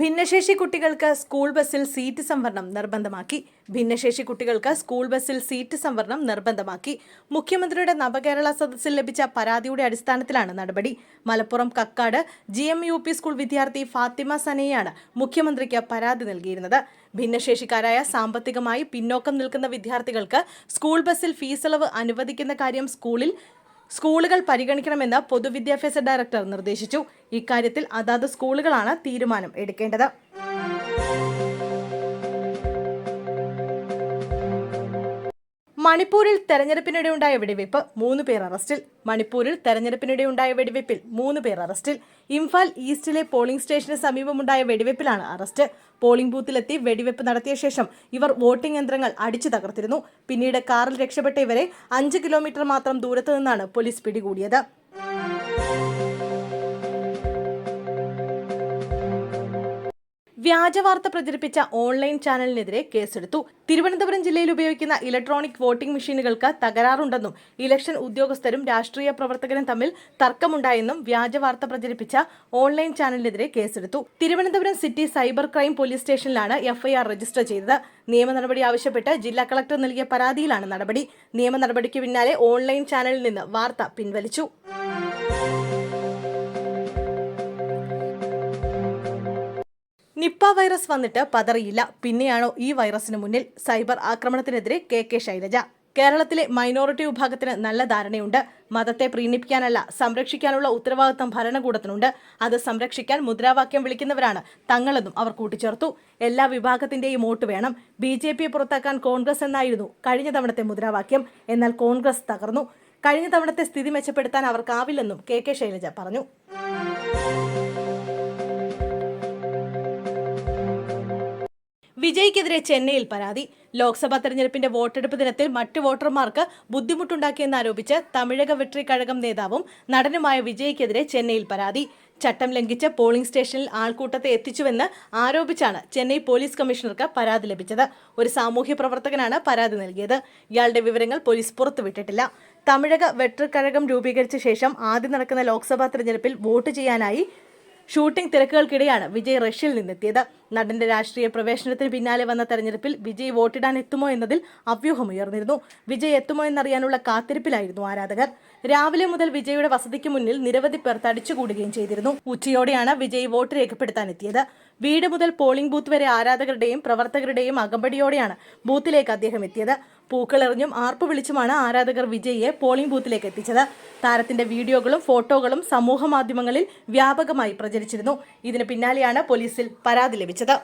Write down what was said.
ഭിന്നശേഷി കുട്ടികൾക്ക് സ്കൂൾ ബസ്സിൽ സീറ്റ് സംവരണം നിർബന്ധമാക്കി. ഭിന്നശേഷി കുട്ടികൾക്ക് സ്കൂൾ ബസ്സിൽ സീറ്റ് സംവരണം നിർബന്ധമാക്കി. മുഖ്യമന്ത്രിയുടെ നവകേരള സദസ്സിൽ ലഭിച്ച പരാതിയുടെ അടിസ്ഥാനത്തിലാണ് നടപടി. Malappuram Kakkad G M U P school വിദ്യാർത്ഥി ഫാത്തിമ സനയാണ് മുഖ്യമന്ത്രിക്ക് പരാതി നൽകിയിരുന്നത്. ഭിന്നശേഷിക്കാരായ സാമ്പത്തികമായി പിന്നോക്കം നിൽക്കുന്ന വിദ്യാർത്ഥികൾക്ക് സ്കൂൾ ബസ്സിൽ ഫീസിളവ് അനുവദിക്കുന്ന കാര്യം സ്കൂളിൽ സ്കൂളുകൾ പരിഗണിക്കണമെന്ന് പൊതുവിദ്യാഭ്യാസ ഡയറക്ടർ നിർദ്ദേശിച്ചു. ഇക്കാര്യത്തിൽ അതാത് സ്കൂളുകളാണ് തീരുമാനം എടുക്കേണ്ടത്. മണിപ്പൂരിൽ തെരഞ്ഞെടുപ്പിനിടെ ഉണ്ടായ വെടിവയ്പ് മൂന്ന് പേർ അറസ്റ്റിൽ. മണിപ്പൂരിൽ തെരഞ്ഞെടുപ്പിനിടെ ഉണ്ടായ വെടിവയ്പിൽ മൂന്ന് പേർ അറസ്റ്റിൽ. ഇംഫാൽ ഈസ്റ്റിലെ പോളിംഗ് സ്റ്റേഷന് സമീപമുണ്ടായ വെടിവയ്പിലാണ് അറസ്റ്റ്. പോളിംഗ് ബൂത്തിലെത്തി വെടിവയ്പ് നടത്തിയ ശേഷം ഇവർ വോട്ടിംഗ് യന്ത്രങ്ങൾ അടിച്ചു തകർത്തിരുന്നു. പിന്നീട് കാറിൽ രക്ഷപ്പെട്ട ഇവരെ അഞ്ച് കിലോമീറ്റർ മാത്രം ദൂരത്തു നിന്നാണ് പോലീസ് പിടികൂടിയത്. വ്യാജവാർത്ത പ്രചരിപ്പിച്ച ഓൺലൈൻ ചാനലിനെതിരെ കേസെടുത്തു. തിരുവനന്തപുരം ജില്ലയിൽ ഉപയോഗിക്കുന്ന ഇലക്ട്രോണിക് വോട്ടിംഗ് മെഷീനുകൾക്ക് തകരാറുണ്ടെന്നും ഇലക്ഷൻ ഉദ്യോഗസ്ഥരും രാഷ്ട്രീയ പ്രവർത്തകരും തമ്മിൽ തർക്കമുണ്ടായെന്നും വ്യാജവാർത്ത പ്രചരിപ്പിച്ച ഓൺലൈൻ ചാനലിനെതിരെ കേസെടുത്തു. Thiruvananthapuram city cyber crime police സ്റ്റേഷനിലാണ് എഫ്ഐആർ രജിസ്റ്റർ ചെയ്തത്. നിയമ നടപടി ആവശ്യപ്പെട്ട് ജില്ലാ കളക്ടർ നൽകിയ പരാതിയിലാണ് നടപടി. നിയമ നടപടിക്ക് പിന്നാലെ ഓൺലൈൻ ചാനലിൽ നിന്ന് വാർത്ത പിൻവലിച്ചു. നിപ്പ വൈറസ് വന്നിട്ട് പതറിയില്ല. പിന്നെയാണോ ഈ വൈറസിന് മുന്നിൽ സൈബർ ആക്രമണത്തിനെതിരെ കെ കെ ശൈലജ. കേരളത്തിലെ മൈനോറിറ്റി വിഭാഗത്തിന് നല്ല ധാരണയുണ്ട്. മതത്തെ പ്രീണിപ്പിക്കാനല്ല സംരക്ഷിക്കാനുള്ള ഉത്തരവാദിത്തം ഭരണകൂടത്തിനുണ്ട്. അത് സംരക്ഷിക്കാൻ മുദ്രാവാക്യം വിളിക്കുന്നവരാണ്. തങ്ങളെന്നും അവർ കൂട്ടിച്ചേർത്തു. എല്ലാ വിഭാഗത്തിന്റെയും വോട്ട് വേണം. ബി ജെ പിയെ പുറത്താക്കാൻ കോൺഗ്രസ് എന്നായിരുന്നു കഴിഞ്ഞ തവണത്തെ മുദ്രാവാക്യം. എന്നാൽ കോൺഗ്രസ് തകർന്നു. കഴിഞ്ഞ തവണത്തെ സ്ഥിതി മെച്ചപ്പെടുത്താൻ അവർക്കാവില്ലെന്നും കെ കെ ശൈലജ പറഞ്ഞു. വിജയ്ക്കെതിരെ ചെന്നൈയിൽ പരാതി. ലോക്സഭാ തെരഞ്ഞെടുപ്പിന്റെ വോട്ടെടുപ്പ് ദിനത്തിൽ മറ്റ് വോട്ടർമാർക്ക് ബുദ്ധിമുട്ടുണ്ടാക്കിയെന്നാരോപിച്ച് തമിഴക വെട്രി കഴകം നേതാവും നടനുമായ വിജയ്ക്കെതിരെ ചെന്നൈയിൽ പരാതി. ചട്ടം ലംഘിച്ച് പോളിംഗ് സ്റ്റേഷനിൽ ആൾക്കൂട്ടത്തെ എത്തിച്ചുവെന്ന് ആരോപിച്ചാണ് ചെന്നൈ പോലീസ് കമ്മീഷണർക്ക് പരാതി ലഭിച്ചത്. ഒരു സാമൂഹ്യ പ്രവർത്തകനാണ് പരാതി നൽകിയത്. ഇയാളുടെ വിവരങ്ങൾ പോലീസ് പുറത്തുവിട്ടിട്ടില്ല. തമിഴക വെട്രി കഴകം രൂപീകരിച്ച ശേഷം ആദ്യം നടക്കുന്ന ലോക്സഭാ തെരഞ്ഞെടുപ്പിൽ വോട്ട് ചെയ്യാനായി ഷൂട്ടിംഗ് തിരക്കുകൾക്കിടെയാണ് വിജയ് റഷ്യയിൽ നിന്നെത്തിയത്. നടന്റെ രാഷ്ട്രീയ പ്രവേശനത്തിന് പിന്നാലെ വന്ന തെരഞ്ഞെടുപ്പിൽ വിജയ് വോട്ടിടാൻ എത്തുമോ എന്നതിൽ അഭ്യൂഹമുയർന്നിരുന്നു വിജയ് എത്തുമോ എന്നറിയാനുള്ള കാത്തിരിപ്പിലായിരുന്നു ആരാധകർ. രാവിലെ മുതൽ വിജയുടെ വസതിക്ക് മുന്നിൽ നിരവധി പേർ തടിച്ചുകൂടുകയും ചെയ്തിരുന്നു. ഉച്ചയോടെയാണ് വിജയ് വോട്ട് രേഖപ്പെടുത്താൻ എത്തിയത്. വീട് മുതൽ പോളിംഗ് ബൂത്ത് വരെ ആരാധകരുടെയും പ്രവർത്തകരുടെയും അകമ്പടിയോടെയാണ് ബൂത്തിലേക്ക് അദ്ദേഹം എത്തിയത്. പൂക്കളെറിഞ്ഞും ആർപ്പ് വിളിച്ചുമാണ് ആരാധകർ വിജയിയെ പോളിംഗ് ബൂത്തിലേക്ക് എത്തിച്ചത്. താരത്തിന്റെ വീഡിയോകളും ഫോട്ടോകളും സമൂഹ മാധ്യമങ്ങളിൽ വ്യാപകമായി പ്രചരിച്ചിരുന്നു. ഇതിന് പിന്നാലെയാണ് പോലീസിൽ പരാതി ലഭിച്ചത്.